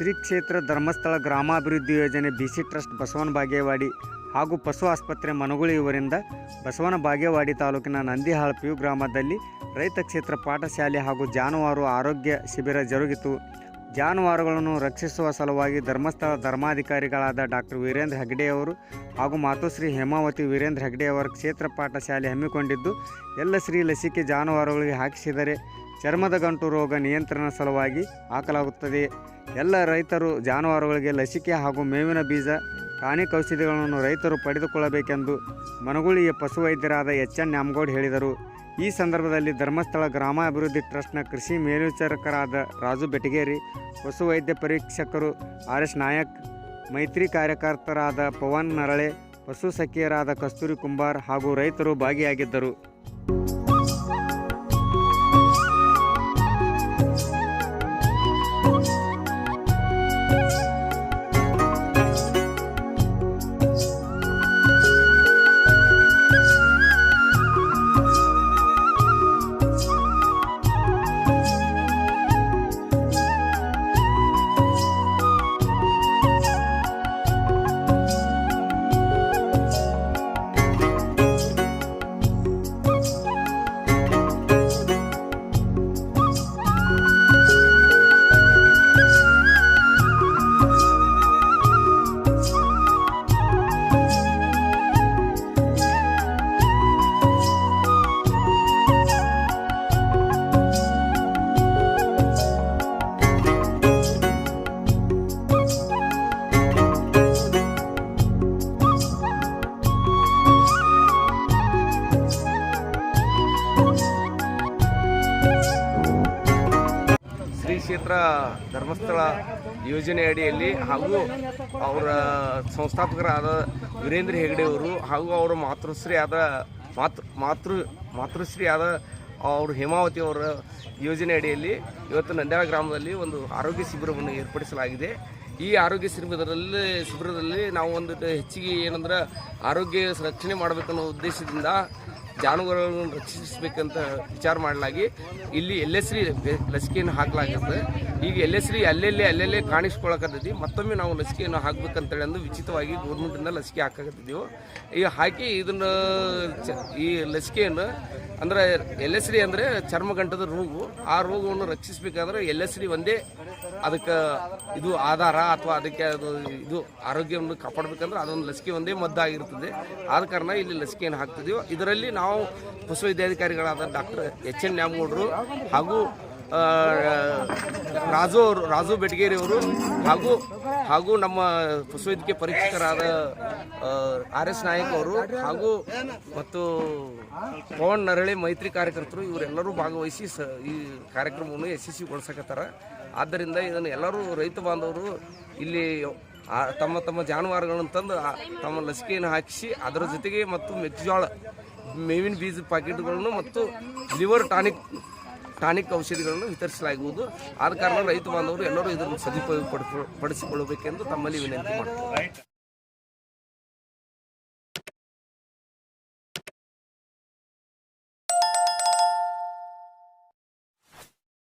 ಶ್ರೀ ಕ್ಷೇತ್ರ ಧರ್ಮಸ್ಥಳ ಗ್ರಾಮಾಭಿವೃದ್ಧಿ ಯೋಜನೆ B C trust Basavana Bagewadi ಹಾಗೂ ಪಶು ಆಸ್ಪತ್ರೆ ಮನಗುಳಿ ಇವರಿಂದ ಬಸವನ ಬಾಗೇವಾಡಿ ತಾಲೂಕಿನ ನಂದಿಹಾಳ ಪಿಯು ಗ್ರಾಮದಲ್ಲಿ ರೈತ ಕ್ಷೇತ್ರ ಪಾಠಶಾಲೆ ಹಾಗೂ ಜಾನುವಾರು ಆರೋಗ್ಯ ಶಿಬಿರ ಜರುಗಿತು. ಜಾನುವಾರುಗಳನ್ನು ರಕ್ಷಿಸುವ ಸಲುವಾಗಿ ಧರ್ಮಸ್ಥಳ ಧರ್ಮಾಧಿಕಾರಿಗಳಾದ ಡಾಕ್ಟರ್ ವೀರೇಂದ್ರ ಹೆಗ್ಡೆಯವರು ಹಾಗೂ ಮಾತುಶ್ರೀ ಹೇಮಾವತಿ ವೀರೇಂದ್ರ ಹೆಗ್ಡೆಯವರ ಕ್ಷೇತ್ರ ಪಾಠಶಾಲೆ ಹಮ್ಮಿಕೊಂಡಿದ್ದು, ಎಲ್ಲ ಶ್ರೀ ಲಸಿಕೆ ಜಾನುವಾರುಗಳಿಗೆ ಹಾಕಿಸಿದರೆ ಚರ್ಮದ ಗಂಟು ರೋಗ ನಿಯಂತ್ರಣ ಸಲುವಾಗಿ ಹಾಕಲಾಗುತ್ತದೆ. ಎಲ್ಲ ರೈತರು ಜಾನುವಾರುಗಳಿಗೆ ಲಸಿಕೆ ಹಾಗೂ ಮೇವಿನ ಬೀಜ ಟಾನಿಕ್ ಔಷಧಿಗಳನ್ನು ರೈತರು ಪಡೆದುಕೊಳ್ಳಬೇಕೆಂದು ಮನಗುಳಿಯ ಪಶುವೈದ್ಯರಾದ ಎಚ್ ಎನ್ ನ್ಯಾಮಗೌಡ್ ಹೇಳಿದರು. ಈ ಸಂದರ್ಭದಲ್ಲಿ ಧರ್ಮಸ್ಥಳ ಗ್ರಾಮಾಭಿವೃದ್ಧಿ ಟ್ರಸ್ಟ್ನ ಕೃಷಿ ಮೇಲ್ವಿಚಾರಕರಾದ ರಾಜು ಬೆಟಗೇರಿ, ಪಶುವೈದ್ಯ ಪರೀಕ್ಷಕರು ಆರ್ ಎಸ್ ನಾಯಕ್, ಮೈತ್ರಿ ಕಾರ್ಯಕರ್ತರಾದ ಪವನ್ ನರಳೆ, ಪಶು ಸಖಿಯರಾದ ಕಸ್ತೂರಿ ಕುಂಬಾರ್ ಹಾಗೂ ರೈತರು ಭಾಗಿಯಾಗಿದ್ದರು. ಕ್ಷೇತ್ರ ಧರ್ಮಸ್ಥಳ ಯೋಜನೆ ಅಡಿಯಲ್ಲಿ ಹಾಗೂ ಅವರ ಸಂಸ್ಥಾಪಕರಾದ ವೀರೇಂದ್ರ ಹೆಗಡೆಯವರು ಹಾಗೂ ಅವರ ಮಾತೃಶ್ರೀ ಆದ ಮಾತೃ ಮಾತೃ, ಮಾತೃಶ್ರೀ ಆದ ಅವರು ಹೇಮಾವತಿ ಅವರ ಯೋಜನೆ ಅಡಿಯಲ್ಲಿ ಇವತ್ತು ನಂದ್ಯಾಳ ಗ್ರಾಮದಲ್ಲಿ ಒಂದು ಆರೋಗ್ಯ ಶಿಬಿರವನ್ನು ಏರ್ಪಡಿಸಲಾಗಿದೆ. ಈ ಆರೋಗ್ಯ ಶಿಬಿರದಲ್ಲಿ ಶಿಬಿರದಲ್ಲಿ ನಾವು ಒಂದು ಹೆಚ್ಚಿಗೆ ಏನಂದ್ರೆ ಆರೋಗ್ಯ ರಕ್ಷಣೆ ಮಾಡಬೇಕನ್ನೋ ಉದ್ದೇಶದಿಂದ ಜಾನುವಾರುಗಳನ್ನು ರಕ್ಷಿಸಬೇಕಂತ ವಿಚಾರ ಮಾಡಲಾಗಿ ಇಲ್ಲಿ ಎಲ್ ಎಸ್ ರಿ ಲಸಿಕೆಯನ್ನು ಹಾಕಲಾಗತ್ತೆ ಈಗ ಎಲ್ ಎಸ್ ರಿ ಅಲ್ಲೆಲ್ಲೇ ಅಲ್ಲೆಲ್ಲೇ ಕಾಣಿಸ್ಕೊಳಕತ್ತೈತಿ. ಮತ್ತೊಮ್ಮೆ ನಾವು ಲಸಿಕೆಯನ್ನು ಹಾಕ್ಬೇಕಂತೇಳಿ ಅಂದು ವಿಚಿತವಾಗಿ ಗೌರ್ಮೆಂಟಿಂದ ಲಸಿಕೆ ಹಾಕಾಕತ್ತಿದ್ದೆವು ಈಗ ಹಾಕಿ ಇದನ್ನು ಈ ಲಸಿಕೆಯನ್ನು ಅಂದ್ರೆ ಎಲ್ ಎಸ್ ಡಿ ಅಂದರೆ ಚರ್ಮಗಂಟದ ರೋಗ. ಆ ರೋಗವನ್ನು ರಕ್ಷಿಸಬೇಕಾದ್ರೆ ಎಲ್ ಎಸ್ ಒಂದೇ ಅದಕ್ಕೆ ಇದು ಆಧಾರ ಅಥವಾ ಅದಕ್ಕೆ ಅದು ಇದು ಆರೋಗ್ಯವನ್ನು ಕಾಪಾಡಬೇಕಂದ್ರೆ ಅದೊಂದು ಲಸಿಕೆ ಒಂದೇ ಮದ್ದಾಗಿರ್ತದೆ. ಆದ ಕಾರಣ ಇಲ್ಲಿ ಲಸಿಕೆಯನ್ನು ಹಾಕ್ತಿದ್ದೀವಿ ಇದರಲ್ಲಿ ನಾವು ಪಶುವೈದ್ಯಾಧಿಕಾರಿಗಳಾದ ಡಾಕ್ಟರ್ ಎಚ್ ಎನ್ ನ್ಯಾಮಗೌಡರು ಹಾಗೂ ರಾಜು ಅವರು ರಾಜು ಬೆಟಗೇರಿ ಅವರು ಹಾಗೂ ಹಾಗೂ ನಮ್ಮ ಪಶುವೈದ್ಯಕೀಯ ಪರೀಕ್ಷಕರಾದ ಆರ್ ಎಸ್ ನಾಯಕ್ ಅವರು ಹಾಗೂ ಮತ್ತು ಪವನ್ ನರಳಿ ಮೈತ್ರಿ ಕಾರ್ಯಕರ್ತರು ಇವರೆಲ್ಲರೂ ಭಾಗವಹಿಸಿ ಸ ಈ ಕಾರ್ಯಕ್ರಮವನ್ನು ಯಶಸ್ವಿಗೊಳಿಸಕತ್ತಾರ ಆದ್ದರಿಂದ ಇದನ್ನು ಎಲ್ಲರೂ ರೈತ ಬಾಂಧವರು ಇಲ್ಲಿ ತಮ್ಮ ತಮ್ಮ ಜಾನುವಾರುಗಳನ್ನು ತಂದು ತಮ್ಮ ಲಸಿಕೆಯನ್ನು ಹಾಕಿಸಿ ಅದರ ಜೊತೆಗೆ ಮತ್ತು ಮೆಕ್ಕೆಜೋಳ ಮೇವಿನ ಬೀಜ ಪ್ಯಾಕೆಟ್ಗಳನ್ನು ಮತ್ತು ಲಿವರ್ ಟಾನಿಕ್ ಟಾನಿಕ್ ಔಷಧಿಗಳನ್ನು ವಿತರಿಸಲಾಗುವುದು. ಆದ ಕಾರಣ ರೈತ ಬಾಂಧವರು ಎಲ್ಲರೂ ಇದನ್ನು ಸದುಪಯೋಗ ಪಡಿಸಿಕೊಳ್ಳಬೇಕೆಂದು ತಮ್ಮಲ್ಲಿ ವಿನಂತಿ ಮಾಡ್ತಾರೆ